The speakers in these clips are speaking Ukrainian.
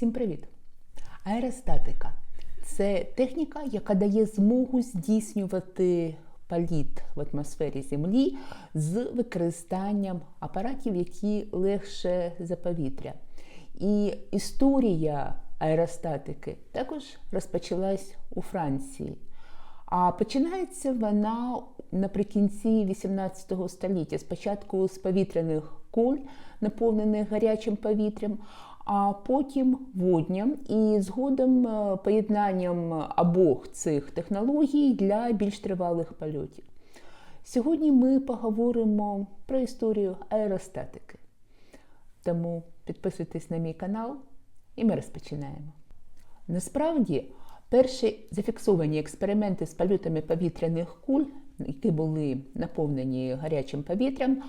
Всім привіт! Аеростатика це техніка, яка дає змогу здійснювати політ в атмосфері Землі з використанням апаратів, які легше за повітря. І історія аеростатики також розпочалась у Франції. А починається вона наприкінці 18 століття, спочатку з повітряних куль, наповнених гарячим повітрям, а потім водням і згодом е, поєднанням обох цих технологій для більш тривалих польотів. Сьогодні ми поговоримо про історію аеростатики. Тому підписуйтесь на мій канал, і ми розпочинаємо. Насправді, перші зафіксовані експерименти з польотами повітряних куль, які були наповнені гарячим повітрям,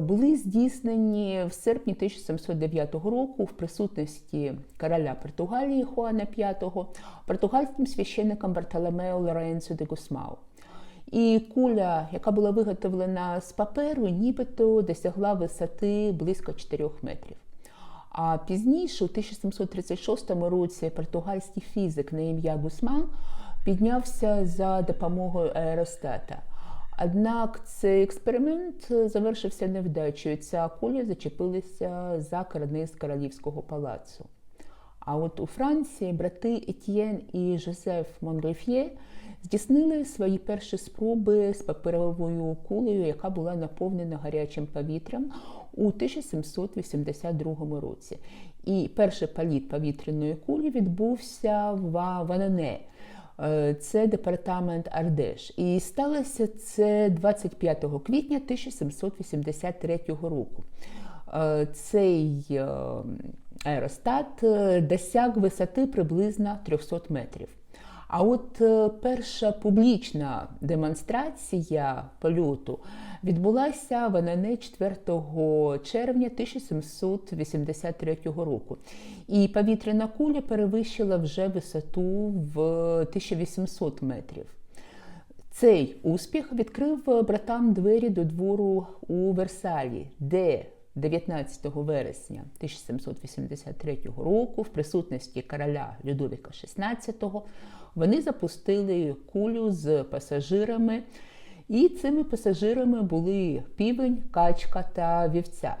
були здійснені в серпні 1709 року в присутності короля Португалії Хуана V, португальським священником Бартоломео Лоренцо де Гусмау. І куля, яка була виготовлена з паперу, нібито досягла висоти близько 4 метрів. А пізніше, у 1736 році, португальський фізик на ім'я Гусман піднявся за допомогою аеростата. Однак цей експеримент завершився невдачею. Ця куля зачепилася за карниз королівського палацу. А от у Франції брати Етьєн і Жозеф Монгольф'є здійснили свої перші спроби з паперовою кулею, яка була наповнена гарячим повітрям у 1782 році. І перший політ повітряної кулі відбувся в Ванане. Це департамент Ардеш. І сталося це 25 квітня 1783 року. Цей аеростат досяг висоти приблизно 300 метрів. А от перша публічна демонстрація польоту відбулася в НН 4 червня 1783 року. І повітряна куля перевищила вже висоту в 1800 метрів. Цей успіх відкрив братам двері до двору у Версалі, де 19 вересня 1783 року, в присутності короля Людовіка XVI, вони запустили кулю з пасажирами. І цими пасажирами були півень, качка та вівця.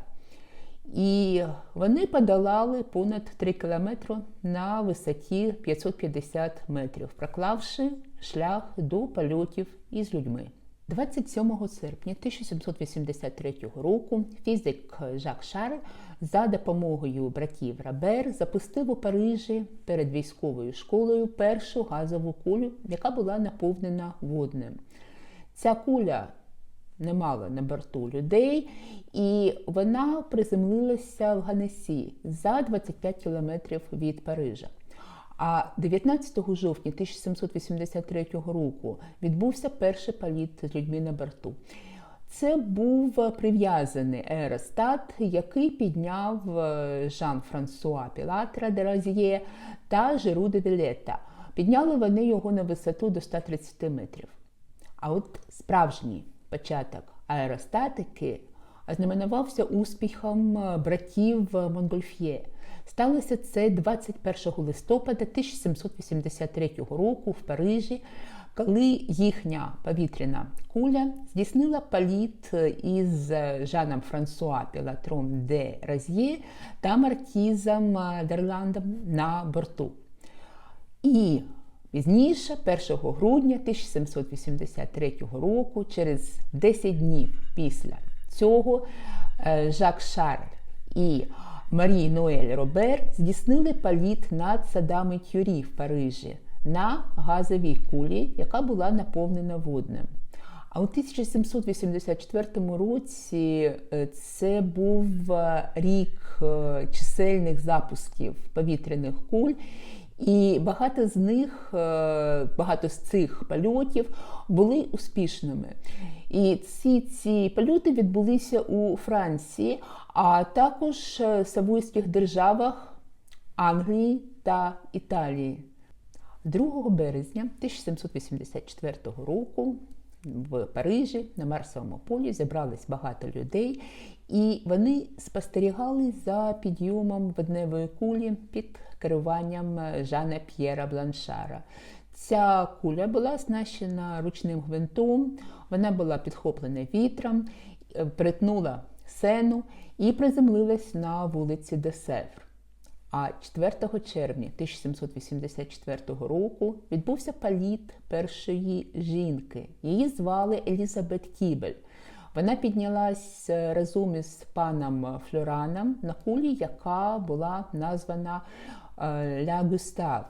І вони подолали понад 3 кілометри на висоті 550 метрів, проклавши шлях до польотів із людьми. 27 серпня 1783 року фізик Жак Шар за допомогою братів Рабер запустив у Парижі перед військовою школою першу газову кулю, яка була наповнена водним. Ця куля не мала на борту людей, і вона приземлилася в Ганесі за 25 кілометрів від Парижа. А 19 жовтня 1783 року відбувся перший політ з людьми на борту. Це був прив'язаний аеростат, який підняв Жан-Франсуа Пілатра де Розіє та Жеру де Вілета. Підняли вони його на висоту до 130 метрів. А от справжній початок аеростатики ознаменувався успіхом братів Монгольф'є. Сталося це 21 листопада 1783 року в Парижі, коли їхня повітряна куля здійснила політ із Жаном Франсуа Пілатром де Роз'є та Маркізом Дерландом на борту. І Пізніше, 1 грудня 1783 року, через 10 днів після цього, Жак Шарль і Марі Ноель Робер здійснили політ над садами Тюрі в Парижі на газовій кулі, яка була наповнена водним. А у 1784 році це був рік чисельних запусків повітряних куль. І багато з них, багато з цих польотів були успішними. І ці ці польоти відбулися у Франції, а також в Савойських державах Англії та Італії. 2 березня 1784 року в Парижі на Марсовому полі зібрались багато людей, і вони спостерігали за підйомом водневої кулі під керуванням Жана П'єра Бланшара. Ця куля була оснащена ручним гвинтом, вона була підхоплена вітром, е, перетнула сену і приземлилась на вулиці Десевр. А 4 червня 1784 року відбувся політ першої жінки. Її звали Елізабет Кібель. Вона піднялась разом із паном Флораном на кулі, яка була названа е, Ля Густав.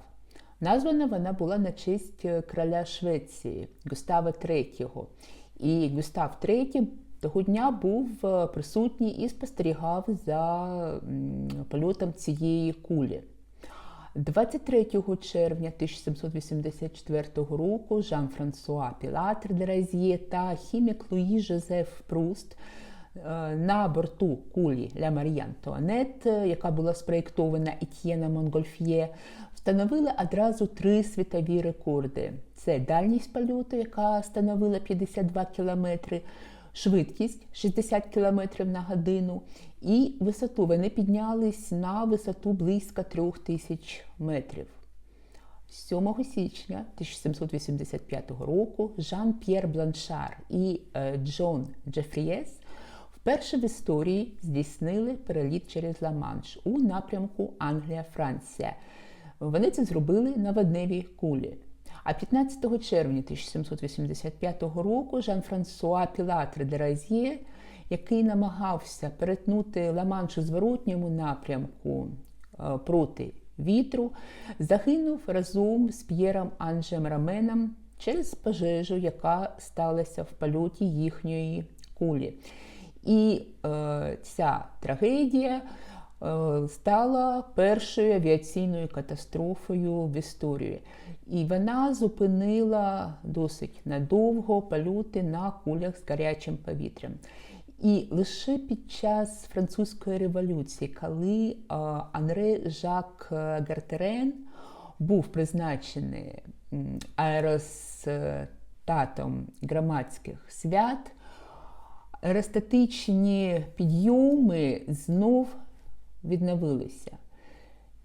Названа вона була на честь короля Швеції Густава III. І Густав III того дня був е, присутній і спостерігав за польотом цієї кулі. 23 червня 1784 року Жан-Франсуа Пілатр де Разьє та хімік Луї Жозеф Пруст е, на борту кулі Ля Марі Антуанет, е, яка була спроєктована Етьєном Монгольф'є, встановили одразу три світові рекорди: це дальність польоту, яка становила 52 кілометри швидкість 60 км на годину, і висоту вони піднялись на висоту близько 3000 метрів. 7 січня 1785 року Жан-П'єр Бланшар і е, Джон Джефрієс вперше в історії здійснили переліт через Ла-Манш у напрямку Англія-Франція. Вони це зробили на водневій кулі. А 15 червня 1785 року Жан-Франсуа Пілатр де Разьє, який намагався перетнути Ла-Манш зворотньому напрямку е, проти вітру, загинув разом з П'єром Анжем Раменом через пожежу, яка сталася в польоті їхньої кулі. І е, ця трагедія стала першою авіаційною катастрофою в історії. І вона зупинила досить надовго польоти на кулях з гарячим повітрям. І лише під час французької революції, коли Анре Жак Гартерен був призначений аеростатом громадських свят, аеростатичні підйоми знов відновилися.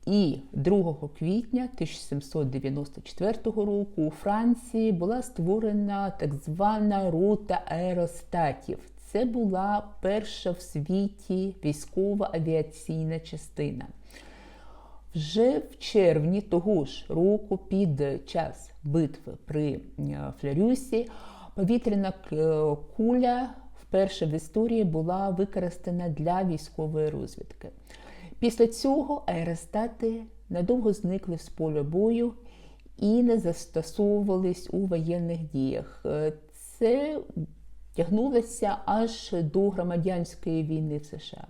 І 2 квітня 1794 року у Франції була створена так звана рута аеростатів. Це була перша в світі військова авіаційна частина. Вже в червні того ж року, під час битви при е, Флерюсі, повітряна е, куля вперше в історії була використана для військової розвідки. Після цього аеростати надовго зникли з поля бою і не застосовувались у воєнних діях. Е, це тягнулося аж до громадянської війни в США.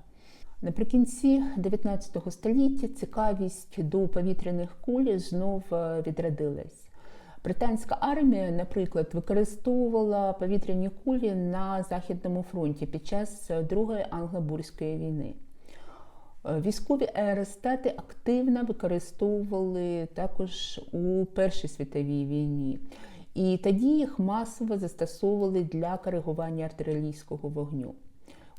Наприкінці 19 століття цікавість до повітряних куль знов е, відродилась. Британська армія, наприклад, використовувала повітряні кулі на Західному фронті під час Другої англо-бурської війни. Е, військові аеростати активно використовували також у Першій світовій війні. І тоді їх масово застосовували для коригування артилерійського вогню.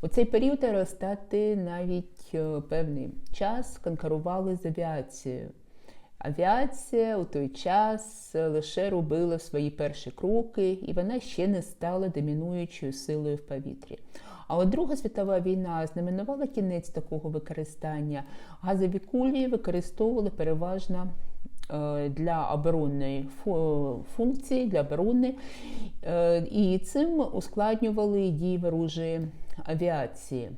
У цей період аеростати навіть е, певний час конкурували з авіацією. Авіація у той час лише робила свої перші кроки, і вона ще не стала домінуючою силою в повітрі. А от Друга світова війна знаменувала кінець такого використання. Газові кулі використовували переважно е, для оборонної функції, для оборони, е, і цим ускладнювали дії ворожої авіації.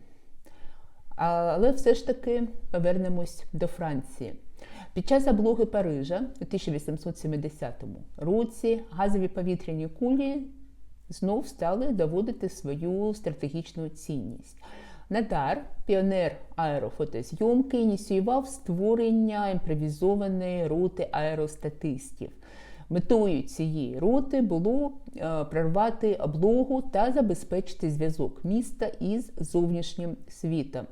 Але все ж таки повернемось до Франції. Під час облоги Парижа у 1870 році газові повітряні кулі знов стали доводити свою стратегічну цінність. Надар, піонер аерофотозйомки, ініціював створення імпровізованої рути аеростатистів. Метою цієї роти було е, прорвати облогу та забезпечити зв'язок міста із зовнішнім світом.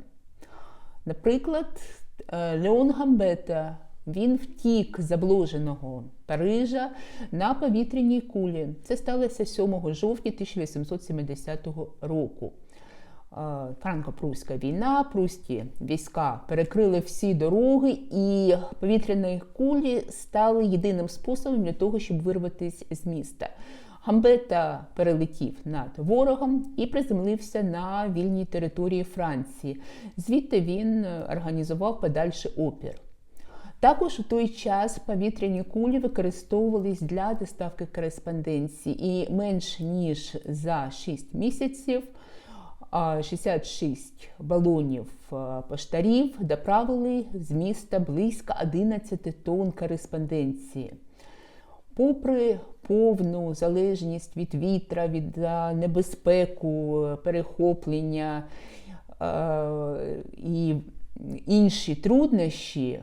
Наприклад, е, Леон Гамбета Він втік з заблуженого Парижа на повітряній кулі. Це сталося 7 жовтня 1870 року. Франко-Прусська війна, прусські війська перекрили всі дороги, і повітряні кулі стали єдиним способом для того, щоб вирватися з міста. Гамбета перелетів над ворогом і приземлився на вільній території Франції. Звідти він організував подальший опір. Також у той час повітряні кулі використовувались для доставки кореспонденції, і менш ніж за 6 місяців 66 балонів поштарів доправили з міста близько 11 тонн кореспонденції. Попри повну залежність від вітра, від небезпеку, перехоплення і інші труднощі,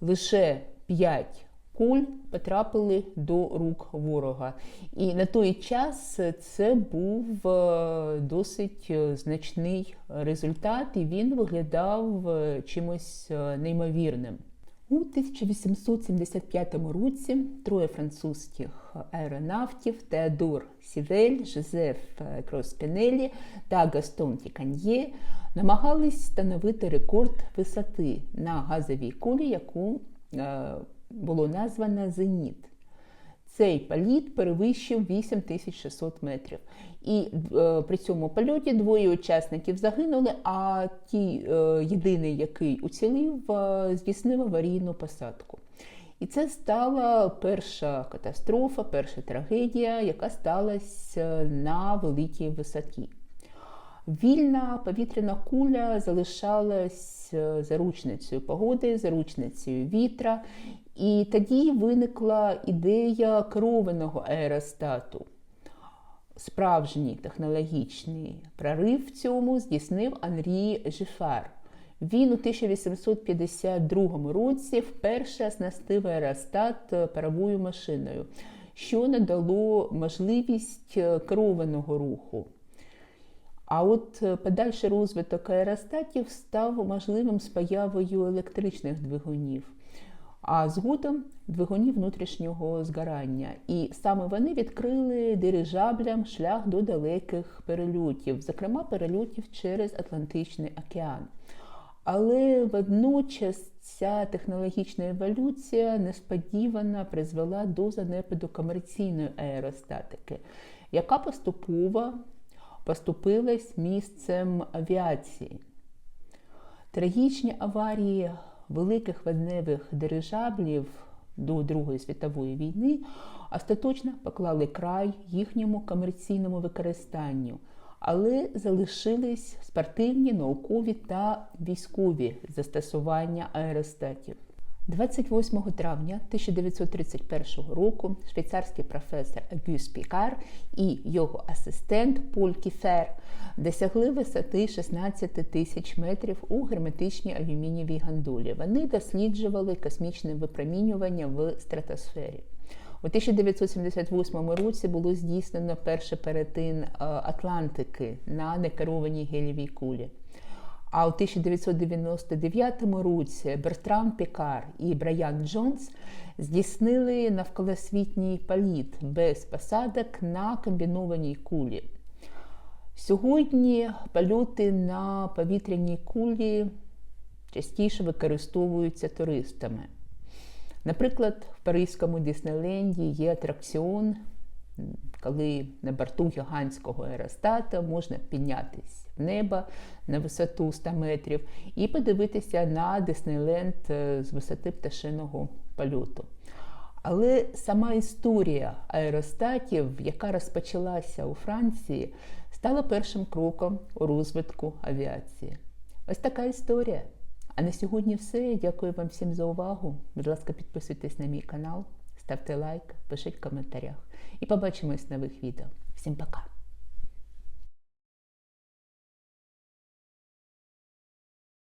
лише 5 куль потрапили до рук ворога. І на той час це був е, досить е, значний результат, і він виглядав е, чимось неймовірним. У 1875 році троє французьких аеронавтів Теодор Сівель, Жозеф Кроспінелі та Гастон Тіканьє намагались встановити рекорд висоти на газовій кулі, яку було названо Зеніт. Цей політ перевищив 8600 метрів. І е, при цьому польоті двоє учасників загинули, а ті е, єдиний, який уцілів, е, здійснив аварійну посадку. І це стала перша катастрофа, перша трагедія, яка сталася на великій висоті. Вільна повітряна куля залишалась е, заручницею погоди, заручницею вітра, і тоді виникла ідея керованого аеростату. Справжній технологічний прорив в цьому здійснив Анрі Жифар. Він у 1852 році вперше оснастив аеростат паровою машиною, що надало можливість керованого руху. А от подальший розвиток аеростатів став можливим з появою електричних двигунів а згодом двигунів внутрішнього згорання. І саме вони відкрили дирижаблям шлях до далеких перельотів, зокрема перельотів через Атлантичний океан. Але водночас ця технологічна еволюція несподівано призвела до занепаду комерційної аеростатики, яка поступово поступилась місцем авіації. Трагічні аварії великих водневих дирижаблів до Другої світової війни остаточно поклали край їхньому комерційному використанню, але залишились спортивні, наукові та військові застосування аеростатів. 28 травня 1931 року швейцарський професор Гюс Пікар і його асистент Поль Кіфер досягли висоти 16 тисяч метрів у герметичній алюмінієвій гандулі. Вони досліджували космічне випромінювання в стратосфері. У 1978 році було здійснено перший перетин е, Атлантики на некерованій гелівій кулі. А у 1999 році Бертран Пікар і Брайан Джонс здійснили навколосвітній політ без посадок на комбінованій кулі. Сьогодні польоти на повітряній кулі частіше використовуються туристами. Наприклад, в Паризькому Діснейленді є атракціон, коли на борту гігантського аеростата можна піднятися в небо на висоту 100 метрів і подивитися на Диснейленд е, з висоти пташиного польоту. Але сама історія аеростатів, яка розпочалася у Франції, стала першим кроком у розвитку авіації. Ось така історія. А на сьогодні все. Дякую вам всім за увагу. Будь ласка, підписуйтесь на мій канал, ставте лайк, пишіть в коментарях. І побачимось в нових відео. Всім пока!